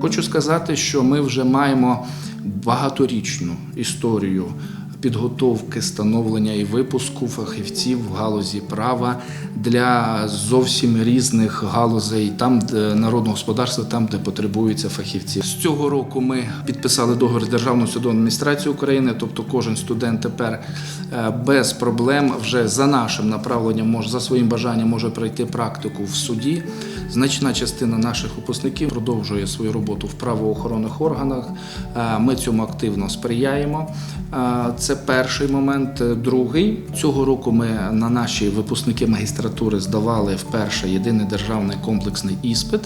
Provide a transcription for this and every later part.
Хочу сказати, що ми вже маємо багаторічну історію підготовки, становлення і випуску фахівців в галузі права для зовсім різних галузей, там де народного господарства, там де потребуються фахівці. З цього року ми підписали договір з Державною судовою адміністрацією України, тобто кожен студент тепер е, без проблем вже за нашим направленням може за своїм бажанням може пройти практику в суді. Значна частина наших випускників продовжує свою роботу в правоохоронних органах. Е, Ми цьому активно сприяємо. Е, Це перший момент. Другий цього року ми на наші випускники магістратури здавали вперше єдиний державний комплексний іспит,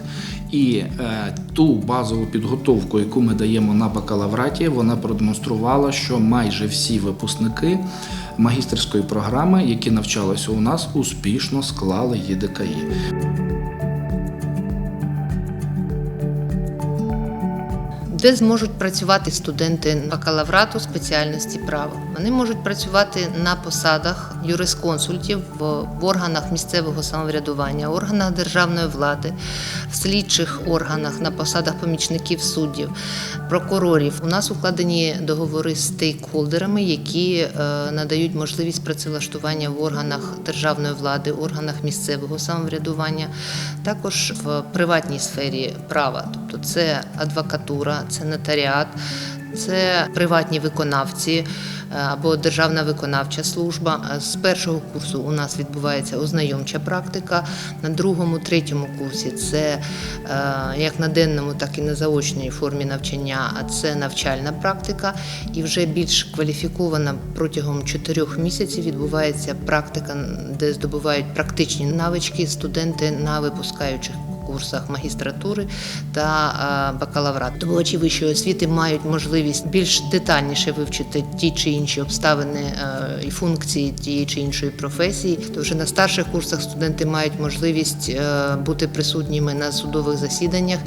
і е, ту базову підготовку, яку ми даємо на бакалавраті, вона продемонструвала, що майже всі випускники магістерської програми, які навчалися у нас, успішно склали ЄДКІ. Де зможуть працювати студенти бакалаврату спеціальності права? Вони можуть працювати на посадах юрисконсультів в, органах місцевого самоврядування, органах державної влади, в слідчих органах, на посадах помічників суддів, прокурорів. У нас укладені договори з стейкхолдерами, які е, надають можливість працевлаштування в органах державної влади, органах місцевого самоврядування, також в приватній сфері права, тобто це адвокатура, це нотаріат. Це приватні виконавці е, або державна виконавча служба. Е, З першого курсу у нас відбувається ознайомча практика. На другому, третьому курсі це е, як на денному, так і на заочній формі навчання. А це навчальна практика. І вже більш кваліфікована протягом чотирьох місяців відбувається практика, де здобувають практичні навички студенти на випускаючих курсах магістратури та е, бакалаврату. Здобувачі вищої освіти мають можливість більш детальніше вивчити ті чи інші обставини е, і функції тієї чи іншої професії. То вже на старших курсах студенти мають можливість е, бути присутніми на судових засіданнях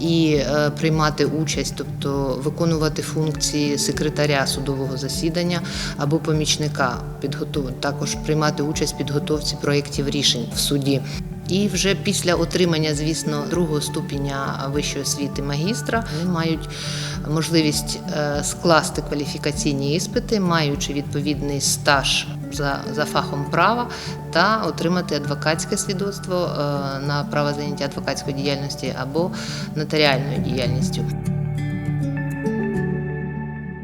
і приймати участь, тобто виконувати функції секретаря судового засідання або помічника, підготов... також приймати участь в підготовці проєктів рішень в суді. І вже після отримання, звісно, другого ступеня вищої освіти магістра вони мають можливість е, скласти кваліфікаційні іспити, маючи відповідний стаж за, за фахом права, та отримати адвокатське свідоцтво е, на право заняття адвокатської діяльності або нотаріальною діяльністю.